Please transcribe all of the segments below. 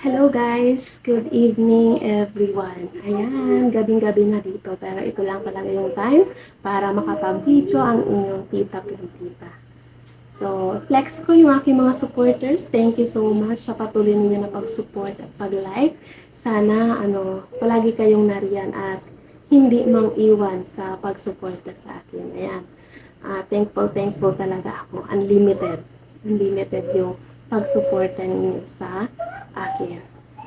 Hello guys! Good evening everyone! Ayan, gabing-gabi na dito pero ito lang talaga yung time para makapag-video ang inyong tita plantita. So, flex ko yung aking mga supporters. Thank you so much sa patuloy ninyo na pag-support at pag-like. Sana, ano, palagi kayong nariyan at hindi mang iwan sa pag-suporta sa akin. Ayan. Ah, thankful, thankful talaga ako. Unlimited. Unlimited yung pagsuporta ninyo sa akin.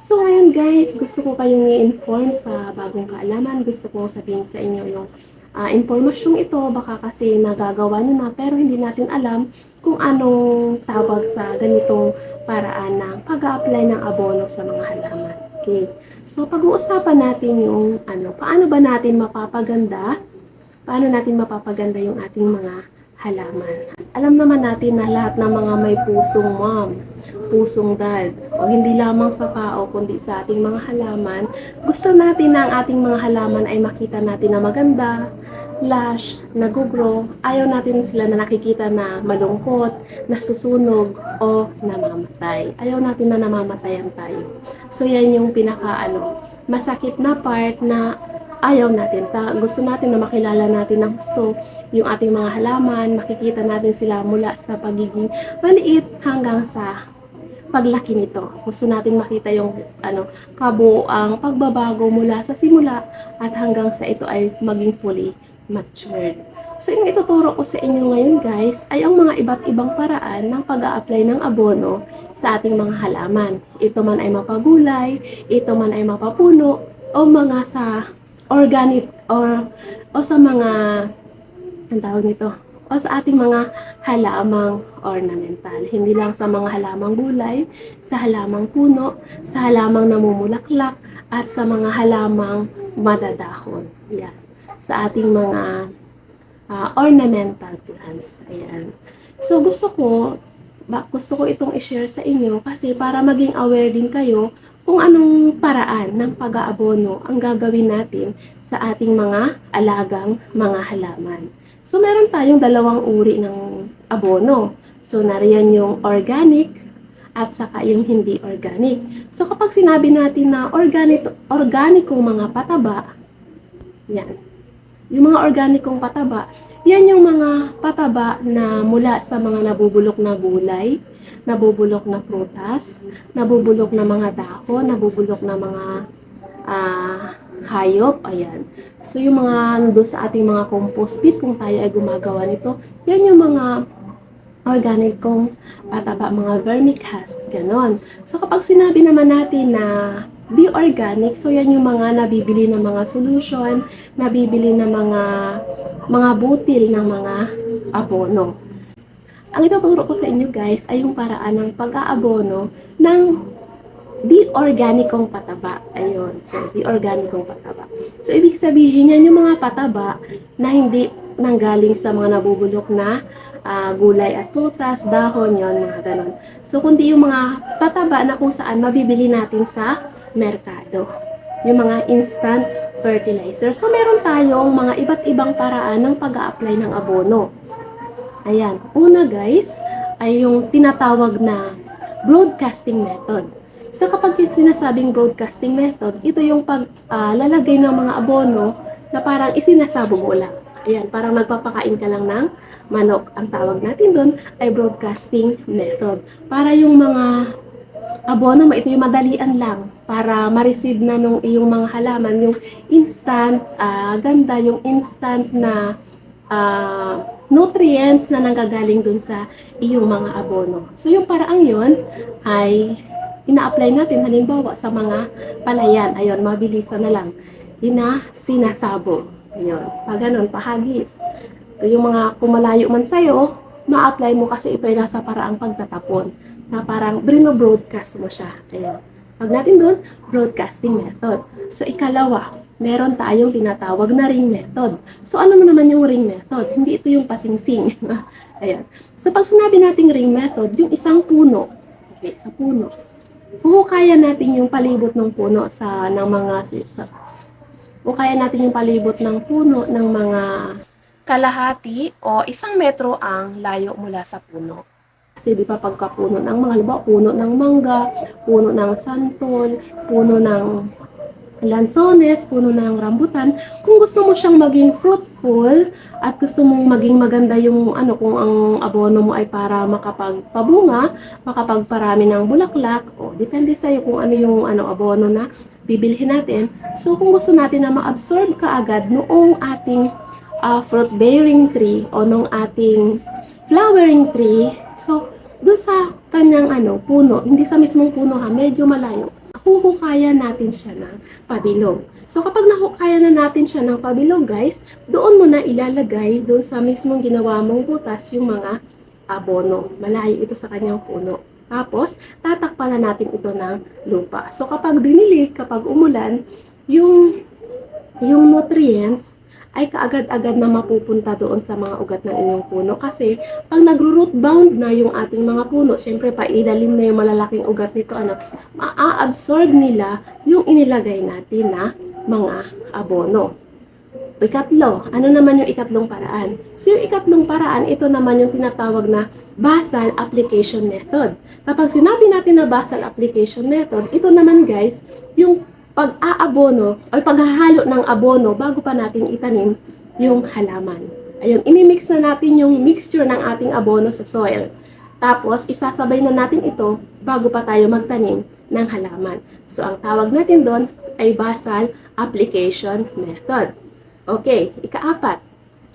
So, ngayon guys, gusto ko kayong i-inform sa bagong kaalaman. Gusto ko sabihin sa inyo yung ah, impormasyong ito. Baka kasi nagagawa nyo na pero hindi natin alam kung anong tawag sa ganitong paraan ng pag-apply ng abono sa mga halaman. Okay. So, pag-uusapan natin yung ano, paano ba natin mapapaganda, paano natin mapapaganda yung ating mga halaman. Alam naman natin na lahat ng mga may pusong mom, pusong dad, o hindi lamang sa tao kundi sa ating mga halaman, gusto natin na ang ating mga halaman ay makita natin na maganda, lush, nag-grow, ayaw natin sila na nakikita na malungkot, nasusunog, o namamatay. Ayaw natin na namamatayan tayo. So yan yung pinaka ano, masakit na part na ayaw natin. Ta gusto natin na makilala natin ng gusto yung ating mga halaman, makikita natin sila mula sa pagiging maliit hanggang sa paglaki nito. Gusto natin makita yung ano, kabuoang pagbabago mula sa simula at hanggang sa ito ay maging fully matured. So, yung ituturo ko sa inyo ngayon guys ay ang mga iba't ibang paraan ng pag apply ng abono sa ating mga halaman. Ito man ay mapagulay, ito man ay mapapuno, o mga sa organic or o sa mga ang tawag nito o sa ating mga halamang ornamental. Hindi lang sa mga halamang gulay, sa halamang puno, sa halamang namumulaklak, at sa mga halamang madadahon. Yan. Sa ating mga ah, ornamental plants. Ayan. So gusto ko, ba, gusto ko itong i-share sa inyo kasi para maging aware din kayo kung anong paraan ng pag-aabono ang gagawin natin sa ating mga alagang mga halaman. So, meron tayong dalawang uri ng abono. So, nariyan yung organic at saka yung hindi organic. So, kapag sinabi natin na organic, organikong mga pataba, yan. Yung mga organikong pataba, yan yung mga pataba na mula sa mga nabubulok na gulay, nabubulok na prutas, nabubulok na mga dahon, nabubulok na mga ah, hayop, ayan. So, yung mga nandun sa ating mga compost pit, kung tayo ay gumagawa nito, yan yung mga organic kong pataba, mga vermicast, ganon. So, kapag sinabi naman natin na di organic, so yan yung mga nabibili ng mga solution, nabibili ng mga mga butil ng mga abono. Ang ituturo ko sa inyo guys ay yung paraan ng pag-aabono ng di organikong pataba. Ayun, so di organikong pataba. So ibig sabihin yan yung mga pataba na hindi nanggaling sa mga nabubulok na ah, gulay at prutas, dahon, yon mga ganon. So kundi yung mga pataba na kung saan mabibili natin sa merkado. Yung mga instant fertilizer. So meron tayong mga iba't ibang paraan ng pag-a-apply ng abono. Ayan. Una guys, ay yung tinatawag na broadcasting method. So kapag sinasabing broadcasting method, ito yung paglalagay ng mga abono na parang isinasabog mo lang. Ayan, parang nagpapakain ka lang ng manok. Ang tawag natin doon ay broadcasting method. Para yung mga abono mo, ito yung madalian lang para ma-receive na nung iyong mga halaman, yung instant, ah, ganda, yung instant na ah, nutrients na nanggagaling dun sa iyong mga abono. So yung paraang yon ay ina-apply natin halimbawa sa mga palayan. Ayun, mabilisan na lang. Ina sinasabo. Ayun. Pag ganun, pahagis. Yung mga kumalayo man sa'yo, ma-apply mo kasi ito ay nasa paraang pagtatapon. Na parang brino-broadcast mo siya. Ayun. Pag natin doon, broadcasting method. So, ikalawa, meron tayong tinatawag na ring method. So, ano mo naman yung ring method? Hindi ito yung pasingsing. Ayan. So, pag sinabi nating ring method, yung isang puno, okay, sa puno, huhukayan natin yung palibot ng puno sa ng mga sa, hukayan natin yung palibot ng puno ng mga kalahati o isang metro ang layo mula sa puno. Kasi di ba pagka puno ng mga, halimbawa, puno ng mangga, puno ng santol, puno ng lansones, puno ng rambutan, kung gusto mo siyang maging fruitful at gusto mong maging maganda yung ano kung ang abono mo ay para makapagpabunga, makapagparami ng bulaklak, o depende sa iyo kung ano yung ano abono na bibilhin natin. So kung gusto natin na ma-absorb kaagad noong ating ah, fruit bearing tree o nung ating flowering tree, so doon sa kanyang ano puno, hindi sa mismong puno ha, medyo malayo huhukayan natin siya ng pabilog. So kapag nahukaya na natin siya ng pabilog guys, doon mo na ilalagay doon sa mismong ginawa mong butas yung mga abono. Malayo ito sa kanyang puno. Tapos, tatakpan na natin ito ng lupa. So kapag dinilig, kapag umulan, yung yung nutrients ay kaagad-agad na mapupunta doon sa mga ugat ng inyong puno. Kasi, pag nagro-root bound na yung ating mga puno, syempre pailalim na yung malalaking ugat nito, ano, maa-absorb nila yung inilagay natin na mga abono. Ikatlo, ano naman yung ikatlong paraan? So, yung ikatlong paraan, ito naman yung tinatawag na basal application method. Kapag sinabi natin na basal application method, ito naman guys, yung pag-aabono o paghahalo ng abono bago pa natin itanim yung halaman. Ayun, imimix na natin yung mixture ng ating abono sa soil. Tapos, isasabay na natin ito bago pa tayo magtanim ng halaman. So, ang tawag natin doon ay basal application method. Okay, ikaapat.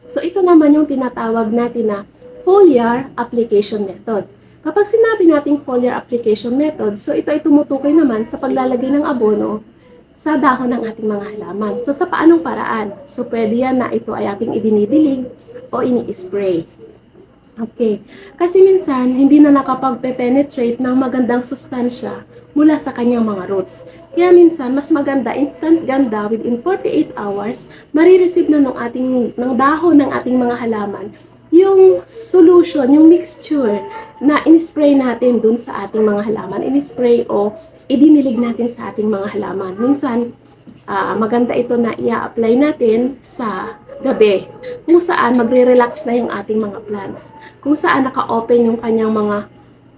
So, ito naman yung tinatawag natin na foliar application method. Kapag sinabi nating foliar application method, so ito ay tumutukoy naman sa paglalagay ng abono sa dahon ng ating mga halaman. So, sa paanong paraan? So, pwede yan na ito ay ating idinidilig o ini-spray. Okay. Kasi minsan, hindi na nakapag-penetrate ng magandang sustansya mula sa kanyang mga roots. Kaya minsan, mas maganda, instant ganda, within 48 hours, marireceive na ng, ating, ng dahon ng ating mga halaman yung solution, yung mixture na in-spray natin dun sa ating mga halaman. In-spray o idinilig natin sa ating mga halaman. Minsan, ah, maganda ito na i-apply natin sa gabi kung saan magre-relax na yung ating mga plants. Kung saan naka-open yung kanyang mga,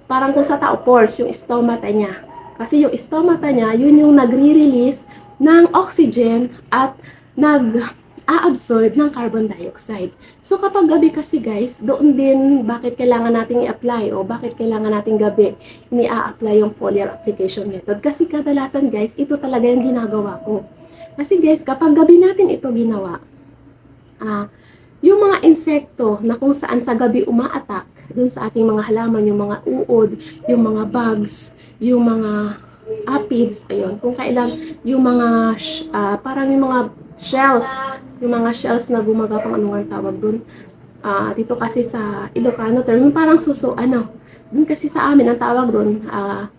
parang kung sa tao pores, yung stomata niya. Kasi yung stomata niya, yun yung nagre-release ng oxygen at nag a-absorb ng carbon dioxide. So kapag gabi kasi guys, doon din bakit kailangan nating i-apply o bakit kailangan nating gabi ni-a-apply yung foliar application method. Kasi kadalasan guys, ito talaga yung ginagawa ko. Kasi guys, kapag gabi natin ito ginawa, ah, yung mga insekto na kung saan sa gabi uma-attack dun sa ating mga halaman, yung mga uod, yung mga bugs, yung mga aphids, ayun, kung kailan yung mga, ah, parang yung mga shells, yung mga shells na gumagapang ano nga tawag dun. Ah, dito kasi sa Ilocano term, parang suso, ano, dun kasi sa amin ang tawag dun, ah,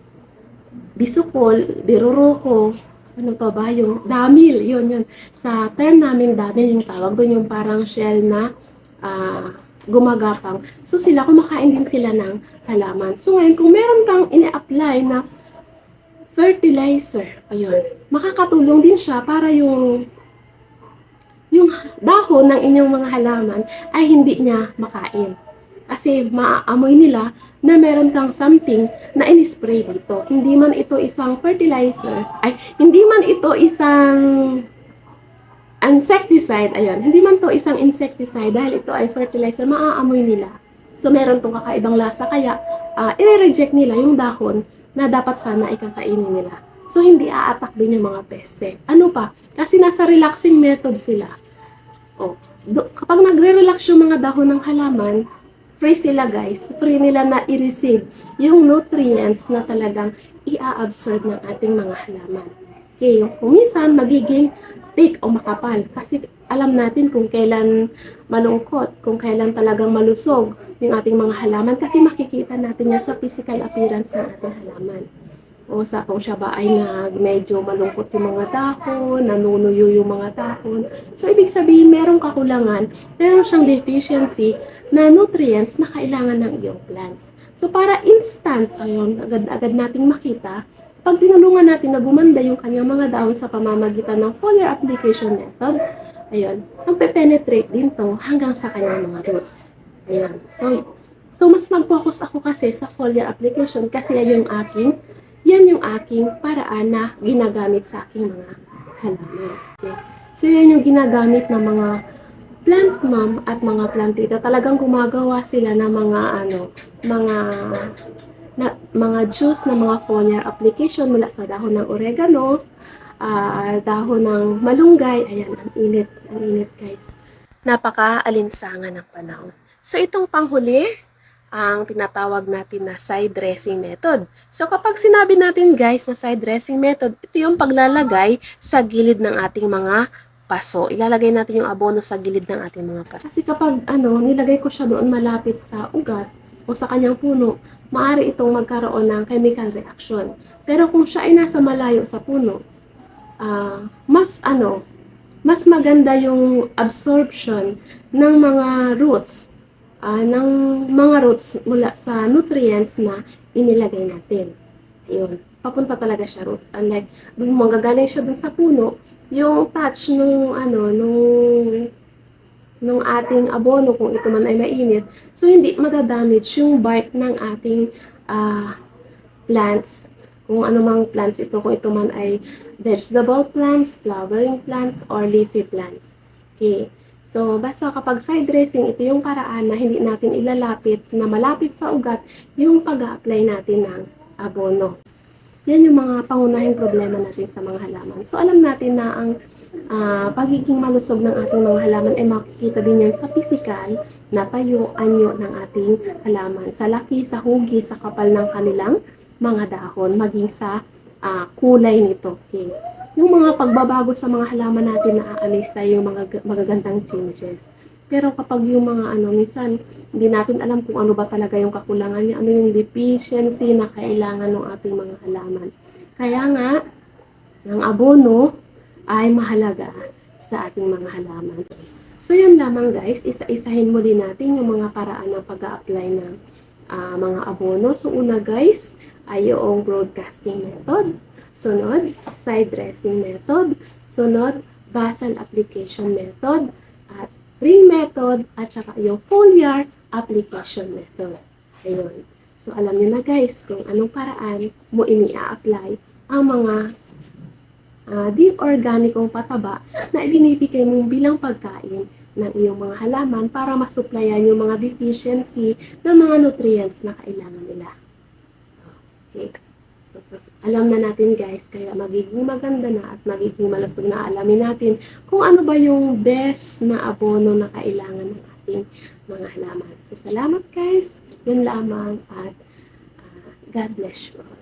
bisukol, biruruko, ano pa ba, yung damil, yun, yun. Sa term namin damil, yung tawag dun, yung parang shell na ah, gumagapang. So sila, kumakain din sila ng halaman. So ngayon, kung meron kang ini-apply na fertilizer, ayun, makakatulong din siya para yung dahon ng inyong mga halaman ay hindi niya makain. Kasi maaamoy nila na meron kang something na in-spray dito. Hindi man ito isang fertilizer, ay hindi man ito isang insecticide, ayun, hindi man to isang insecticide dahil ito ay fertilizer, maaamoy nila. So meron tong kakaibang lasa kaya uh, i-reject nila yung dahon na dapat sana ikakainin nila. So hindi a-attack din yung mga peste. Ano pa? Kasi nasa relaxing method sila. Oh, do, kapag nagre-relax yung mga dahon ng halaman, free sila guys. Free nila na i-receive yung nutrients na talagang i-absorb ng ating mga halaman. Okay, yung kumisan magiging thick o makapal. Kasi alam natin kung kailan malungkot, kung kailan talagang malusog yung ating mga halaman kasi makikita natin yan sa physical appearance ng ating halaman. O sa kung siya ba ay nag medyo malungkot yung mga dahon, nanunuyo yung mga dahon. So, ibig sabihin, merong kakulangan, meron siyang deficiency na nutrients na kailangan ng iyong plants. So, para instant, ayun, agad-agad nating makita, pag tinulungan natin na gumanda yung kanyang mga dahon sa pamamagitan ng foliar application method, ayun, magpe-penetrate din to hanggang sa kanyang mga roots. Ayan. So, So, mas nag-focus ako kasi sa foliar application kasi yan yung aking, yan yung aking paraan na ginagamit sa aking mga halaman. Okay? So, yan yung ginagamit ng mga plant mom at mga plantita. Talagang gumagawa sila ng mga ano, mga na, mga juice na mga foliar application mula sa dahon ng oregano, ah, dahon ng malunggay. Ayan, ang init, ang init guys. Napaka-alinsangan ng panahon. So, itong panghuli, ang tinatawag natin na side dressing method. So kapag sinabi natin guys na side dressing method, ito yung paglalagay sa gilid ng ating mga paso. Ilalagay natin yung abono sa gilid ng ating mga paso. Kasi kapag ano, nilagay ko siya doon malapit sa ugat o sa kanyang puno, maaari itong magkaroon ng chemical reaction. Pero kung siya ay nasa malayo sa puno, ah, mas ano, mas maganda yung absorption ng mga roots ah, ng mga roots mula sa nutrients na inilagay natin. Ayun, papunta talaga siya roots. Unlike, magagaling siya dun sa puno, yung touch nung ano, nung nung ating abono kung ito man ay mainit, so hindi madadamage yung bark ng ating ah, plants. Kung ano mang plants ito, kung ito man ay vegetable plants, flowering plants, or leafy plants. Okay. So, basta kapag side dressing, ito yung paraan na hindi natin ilalapit na malapit sa ugat yung pag apply natin ng abono. Yan yung mga pangunahing problema natin sa mga halaman. So, alam natin na ang ah, pagiging malusog ng ating mga halaman ay makikita din yan sa physical na tayo, anyo ng ating halaman. Sa laki, sa hugi, sa kapal ng kanilang mga dahon, maging sa ah, kulay nito. Okay. Yung mga pagbabago sa mga halaman natin na aalis tayo yung mga magagandang changes. Pero kapag yung mga ano, minsan hindi natin alam kung ano ba talaga yung kakulangan niya, ano yung deficiency na kailangan ng ating mga halaman. Kaya nga, ang abono ay mahalaga sa ating mga halaman. So yun lamang guys, isa-isahin muli natin yung mga paraan ng pag-apply ng ah, mga abono. So una guys, ay yung broadcasting method. Sunod, side dressing method. Sunod, basal application method. At ring method. At saka yung foliar application method. Ayun. So, alam niyo na guys kung anong paraan mo ini-apply ang mga ah, di organikong pataba na ibinibigay mo bilang pagkain ng iyong mga halaman para masuplayan yung mga deficiency ng mga nutrients na kailangan nila. Okay. So, so, alam na natin guys, kaya magiging maganda na at magiging malusog na alamin natin kung ano ba yung best na abono na kailangan ng ating mga halaman. So, salamat guys. Yun lamang at ah, God bless you all.